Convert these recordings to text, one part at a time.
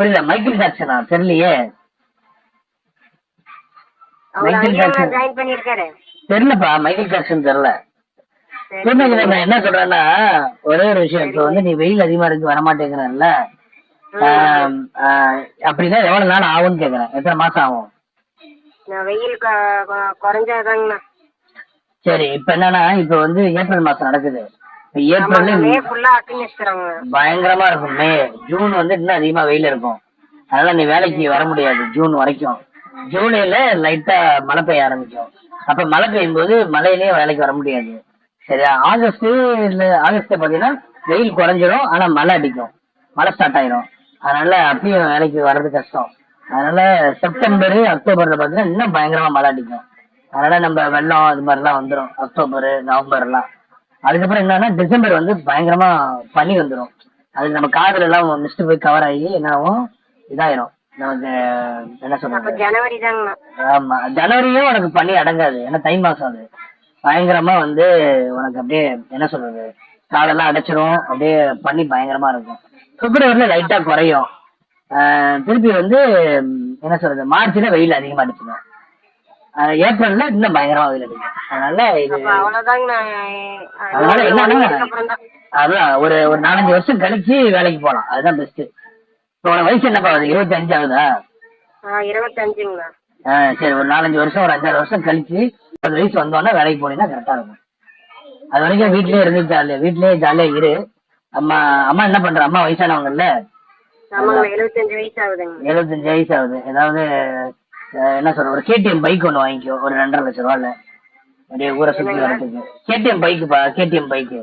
புரியல மைக்கேல் ஜாக்சனா தெரியலையே. Michael Jackson. தெரியலப்பா மைக்கேல் ஜாக்சன் தெரியல. நான் என்ன சொல்றேன்னா ஒரே ஒரு விஷயம். இப்ப வந்து நீ வெயில் அதிகமா இருக்கு வரமாட்டேங்கிறல்ல அப்படின்னா எவ்வளவு நாள் ஆகும்னு கேக்குறேன். எத்தனை மாசம் ஆகும்? வெயில் குறைஞ்சாதாங்கண்ணா சரி இப்ப என்னன்னா இப்ப வந்து ஏப்ரல் மாசம் நடக்குது. ஏப்ரல் பயங்கரமா இருக்கும் மே. ஜூன் வந்து இன்னும் அதிகமா வெயில் இருக்கும். அதனால நீ வேலைக்கு வர முடியாது ஜூன் வரைக்கும். ஜூலைல லைட்டா மழை பெய்ய ஆரம்பிக்கும். அப்ப மழை பெய்யும் போது மழையிலயே வேலைக்கு வர முடியாது. சரியா? ஆகஸ்ட் இல்ல ஆகஸ்ட் பாத்தீங்கன்னா வெயில் குறைஞ்சிரும் ஆனா மழை அடிக்கும். மழை ஸ்டார்ட் ஆயிரும். அதனால அப்பயும் வேலைக்கு வர்றது கஷ்டம். அதனால செப்டம்பர் அக்டோபர்ல பாத்தீங்கன்னா இன்னும் பயங்கரமா மழை அடிக்கும். அதனால நம்ம வெள்ளம் இது மாதிரிலாம் வந்துடும் அக்டோபர் நவம்பர்லாம். அதுக்கப்புறம் என்னன்னா டிசம்பர் வந்து பயங்கரமா பனி வந்துடும் அது நம்ம காதுல எல்லாம் மிஸ்ட் போய் கவர் ஆகி என்ன ஆகும்? இதாயிரும். நமக்கு என்ன சொல்றது? ஜனவரி ஆமா. ஜனவரியும் உனக்கு பனி அடங்காது. ஏன்னா தை மாசம் அது. பயங்கரமா வந்து உனக்கு அப்படியே என்ன சொல்றது? காதெல்லாம் அடைச்சிரும். அப்படியே பனி பயங்கரமா இருக்கும். பிப்ரவரியில லைட்டா குறையும். திருப்பி வந்து என்ன சொல்றது? மார்ச்ல வெயில் அதிகமா அடிச்சிடும். ஏப்ரல்ல இன்னும் பயங்கரமா அடிக்கும் அதனால இது அவ்வளவுதாங்கண்ணா அதனால என்னன்னா ஒரு ஒரு நாலஞ்சு வருஷம் கழிச்சு வேலைக்கு போலாம். அதுதான் பெஸ்ட் இப்போ வயசு என்னப்பா ஆகுது இருபத்தி அஞ்சு ஆகுதா இருபத்தஞ்சுங்கண்ணா ஆ, சரி ஒரு நாலஞ்சு வருஷம் ஒரு அஞ்சாறு வருஷம் கழிச்சு பத்து வயசு வந்தோடனே வேலைக்கு போனீங்கன்னா கரெக்டா இருக்கும். அது வரைக்கும் வீட்லயே இருந்து ஜாலியா வீட்லயே ஜாலியா இரு. அம்மா அம்மா என்ன பண்ற? அம்மா வயசானவங்கல்ல? எழுபத்தஞ்சு வயசு ஆகுதுங்க. எழுபத்தஞ்சு வயசு ஆகுது. ஏதாவது என்ன சொல்ற ஒரு கேடிஎம் பைக் ஒன்று வாங்கிக்கோ ஒரு ரெண்டரை லட்ச ரூபால அப்படியே ஊரை சுத்தி வரதுக்கு கேடிஎம் பைக்குப்பா கேடிஎம் பைக்கு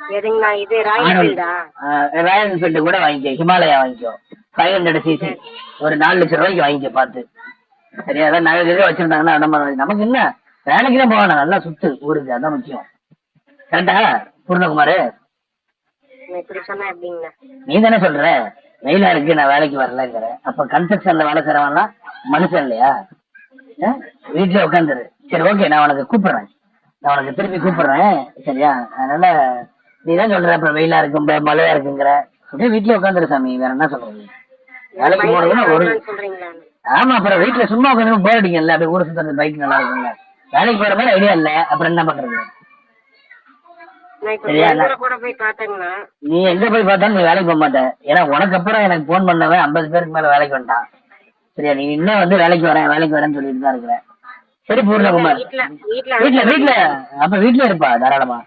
எதுங்கண்ணா இது ராயல் ஃபீல்டா ராயல் என்ஃபீல்டு கூட வாங்கிக்கோ ஹிமாலயா வாங்கிக்கோ. ஃபைவ் ஹண்ட்ரட் சிசி ஒரு நாலு லட்சம் ரூபாய்க்கு வாங்கிக்கோ பார்த்து. சரியா? அதான் நகை கிட்ட வச்சிருந்தாங்கன்னா நம்ம நமக்கு என்ன? வேலைக்கு தான் போகணும் நல்லா சுத்து ஊருக்கு. அதான் முக்கியம். கரெக்டா பூர்ணகுமார்? நீ தானே சொல்ற? வெயிலா இருக்கு நான் வேலைக்கு வரலங்கிற. அப்ப கன்ஸ்ட்ரக்ஷன்ல வேலை செய்றவன்லாம் மனுஷன் இல்லையா? வீட்லயே உட்காந்துரு சரி ஓகே நான் உனக்கு கூப்பிடுறேன். நான் உனக்கு திருப்பி கூப்பிடுறேன். சரியா? அதனால நீ தான் சொல்ற அப்புறம் வெயிலா இருக்கும் மழையா இருக்குங்கிற. அப்படியே வீட்லயே உட்காந்துரு சாமி. வேற என்ன சொல்றது வேலைக்கு ஒரு சொல்றீங்களா? ஆமா அப்புறம் வீட்டுல சும்மா உட்காந்து போர் அடிக்கல அப்படியே ஊரை சுத்துறது பைக் நல்லா இருக்கும்ல. வேலைக்கு போற மாதிரி ஐடியா இல்ல. அப்புறம் என்ன பண்றது? நீ எங்க போய் பார்த்தாலும் நீ வேலைக்கு போக மாட்ட. ஏன்னா உனக்கு அப்புறம் எனக்கு போன் பண்ணவன் ஐம்பது பேருக்கு மேல வேலைக்கு வந்துட்டான். சரியா? நீ இன்னும் வந்து வேலைக்கு வரேன் வேலைக்கு வரேன்னு சொல்லிட்டு தான் இருக்கிற சரி பூர்ணகுமார் வீட்ல வீட்ல அப்ப வீட்ல இருப்பா தாராளமா.